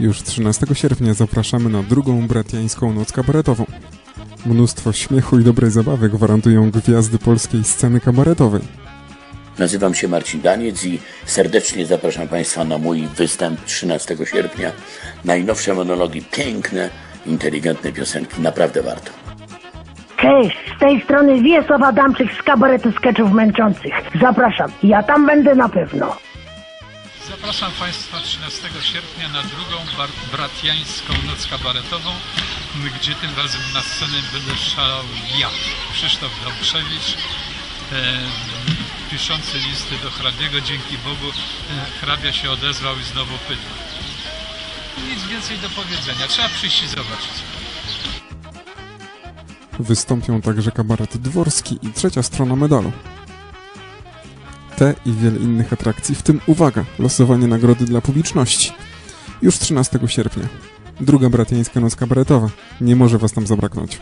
Już 13 sierpnia zapraszamy na drugą bratiańską noc kabaretową. Mnóstwo śmiechu i dobrej zabawy gwarantują gwiazdy polskiej sceny kabaretowej. Nazywam się Marcin Daniec i serdecznie zapraszam Państwa na mój występ 13 sierpnia. Najnowsze monologi, piękne, inteligentne piosenki, naprawdę warto. Cześć, z tej strony Wiesław Adamczyk z kabaretu skeczów męczących. Zapraszam, ja tam będę na pewno. Zapraszam Państwa 13 sierpnia na drugą bratiańską noc kabaretową, gdzie tym razem na scenę będę szalał ja, Krzysztof Dąbrzewicz, e, piszący listy do hrabiego. Dzięki Bogu e, hrabia się odezwał i znowu pyta. Nic więcej do powiedzenia, trzeba przyjść i zobaczyć. Wystąpią także kabaret dworski i trzecia strona medalu. Te i wiele innych atrakcji, w tym uwaga, losowanie nagrody dla publiczności. Już 13 sierpnia. Druga bratiańska noc kabaretowa. Nie może Was tam zabraknąć.